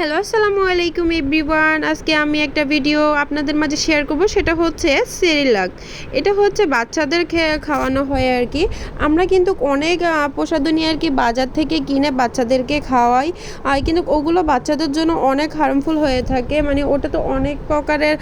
Hello আসসালামু আলাইকুম everyone. আজকে আমি একটা ভিডিও আপনাদের মাঝে শেয়ার করব সেটা হচ্ছে সেরিলাক। এটা হচ্ছে বাচ্চাদের খাওয়ানো হয় আর কি। আমরা কিন্তু অনেক আহ, প্রসাধনী আর কি বাজার থেকে কিনে বাচ্চাদেরকে খাওয়াই। আর কিন্তু ওগুলো বাচ্চাদের জন্য অনেক হার্মফুল হয়ে থাকে। মানে ওটা তো অনেক প্রকারের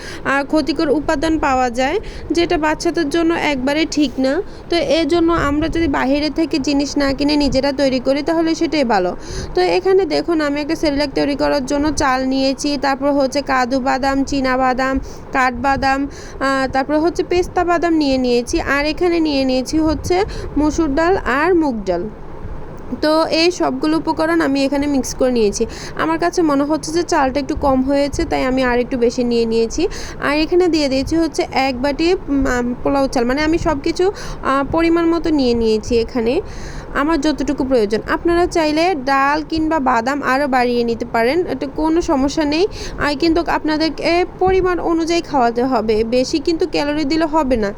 ক্ষতিকর উপাদান পাওয়া যায় যেটা বাচ্চাদের জন্য একবারে ঠিক না। তো এর জন্য আমরা যদি বাইরে থেকে জিনিস না কিনে নিজেরা তৈরি করি তাহলে সেটাই ভালো। তো এখানে দেখুন আমি একটা সেরিলাক তৈরি করার জন্য চাল নিয়েছি, তারপর হচ্ছে কাজু বাদাম বাদাম কাঠবাদাম তারপর হচ্ছে পেস্তা বাদাম নিয়ে নিয়েছি, আর এখানে নিয়ে নিয়েছি হচ্ছে মসুর ডাল আর মুগ ডাল। তো এই সবগুলো উপকরণ আমি এখানে মিক্স করে নিয়েছি। আমার কাছে মনে হচ্ছে যে চালটা একটু কম হয়েছে, তাই আমি আর একটু বেশি নিয়ে নিয়েছি। আর এখানে দিয়ে দিয়েছি হচ্ছে এক বাটি পোলাও চাল মানে আমি সব কিছু পরিমাণ মতো নিয়ে নিয়েছি এখানে। আমার যতটুকু প্রয়োজন। আপনারা চাইলে ডাল কিংবা বাদাম আরও বাড়িয়ে নিতে পারেন এটা কোনো সমস্যা নেই। আর কিন্তু আপনাদেরকে পরিমাণ অনুযায়ী খাওয়াতে হবে। বেশি কিন্তু ক্যালোরি দিলে হবে না,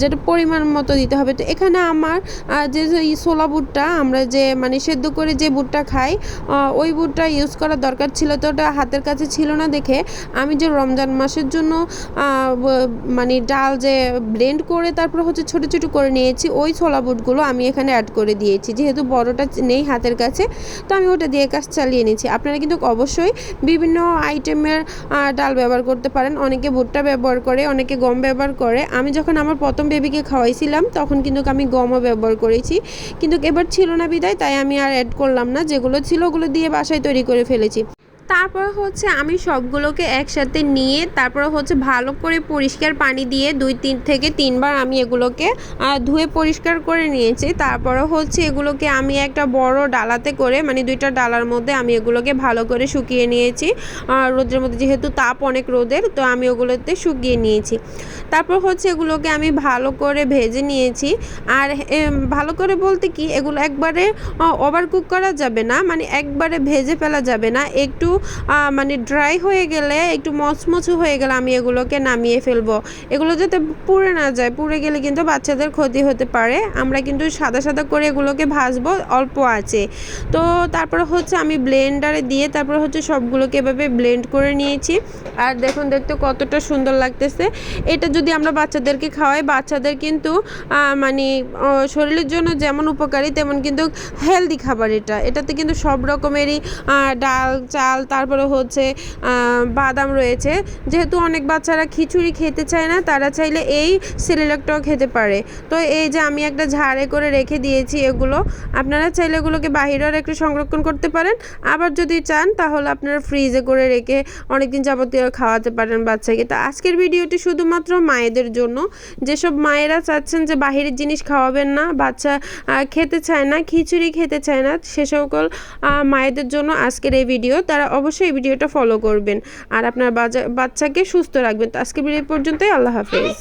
যেটা পরিমাণ মতো দিতে হবে। তো এখানে আমার যে ছোলা বুটটা, আমরা যে মানে সেদ্ধ করে যে বুটটা খাই ওই বুটটা ইউজ করার দরকার ছিল। তো ওটা হাতের কাছে ছিল না দেখে আমি যে রমজান মাসের জন্য মানে ডাল যে ব্লেন্ড করে তারপর হচ্ছে ছোটো ছোটো করে নিয়েছি, ওই ছোলা বুটগুলো আমি এখানে অ্যাড করে দিয়েছি। যেহেতু বড়টা নেই হাতের কাছে, তো আমি ওটা দিয়ে কাজ চালিয়ে নিচ্ছি। আপনারা কিন্তু অবশ্যই বিভিন্ন আইটেমের ডাল ব্যবহার করতে পারেন। অনেকে ভুট্টা ব্যবহার করে, অনেকে গম ব্যবহার করে। আমি যখন আমার প্রথম বেবিকে খাওয়াইছিলাম, তখন কিন্তু আমি গমও ব্যবহার করেছি। কিন্তু এবার ছিল না বিদায়, তাই আমি আর অ্যাড করলাম না। যেগুলো ছিল ওগুলো দিয়ে বাসায় তৈরি করে ফেলেছি। তারপর হচ্ছে আমি সবগুলোকে একসাথে নিয়ে তারপর হচ্ছে ভালো করে পরিষ্কার পানি দিয়ে দুই তিন থেকে তিনবার আমি এগুলোকে ধুয়ে পরিষ্কার করে নিয়েছি। তারপরে হচ্ছে এগুলোকে আমি একটা বড় ডালাতে করে মানে দুইটা ডালার মধ্যে আমি এগুলোকে ভালো করে শুকিয়ে নিয়েছি। রোদের মধ্যে যেহেতু তাপ অনেক রোদের, তো আমি ওগুলোতে শুকিয়ে নিয়েছি। তারপর হচ্ছে এগুলোকে আমি ভালো করে ভেজে নিয়েছি। আর ভালো করে বলতে কি, এগুলো একবারে ওভার কুক করা যাবে না মানে একবারে ভেজে ফেলা যাবে না। একটু মানে ড্রাই হয়ে গেলে, একটু মচমচু হয়ে গেলে আমি এগুলোকে নামিয়ে ফেলব। এগুলো যাতে পুড়ে না যায়, পুড়ে গেলে কিন্তু বাচ্চাদের ক্ষতি হতে পারে। আমরা কিন্তু সাদা সাদা করে এগুলোকে ভাজবো, অল্প আছে। তো তারপরে হচ্ছে আমি ব্লেন্ডারে দিয়ে তারপর হচ্ছে সবগুলোকে এভাবে ব্লেন্ড করে নিয়েছি। আর দেখুন, দেখতে কতটা সুন্দর লাগতেছে। এটা যদি আমরা বাচ্চাদেরকে খাওয়াই, বাচ্চাদের কিন্তু মানে শরীরের জন্য যেমন উপকারী, তেমন কিন্তু হেলদি খাবার এটা। এটাতে কিন্তু সব রকমেরই ডাল, চাল তারপরে হচ্ছে বাদাম রয়েছে। যেহেতু অনেক বাচ্চারা খিচুড়ি খেতে চায় না, তারা চাইলে এই সেরেলাকটাও খেতে পারে। তো এই যে আমি একটা ঝাড়ে করে রেখে দিয়েছি এগুলো, আপনারা চাইলে এগুলোকে বাহিরেও একটু সংরক্ষণ করতে পারেন। আবার যদি চান, তাহলে আপনারা ফ্রিজে করে রেখে অনেকদিন যাবতীয় খাওয়াতে পারেন বাচ্চাকে। তো আজকের ভিডিওটি শুধুমাত্র মায়েদের জন্য। যেসব মায়েরা চাচ্ছেন যে বাহিরের জিনিস খাওয়াবেন না, বাচ্চা খেতে চায় না, খিচুড়ি খেতে চায় না, সে সকল মায়েদের জন্য আজকের এই ভিডিও। তারা অবশ্যই এই ভিডিওটা ফলো করবেন। আর আপনার বাচ্চাকে সুস্থ রাখবেন। তো আজকের ভিডিও পর্যন্তই, আল্লাহ হাফেজ।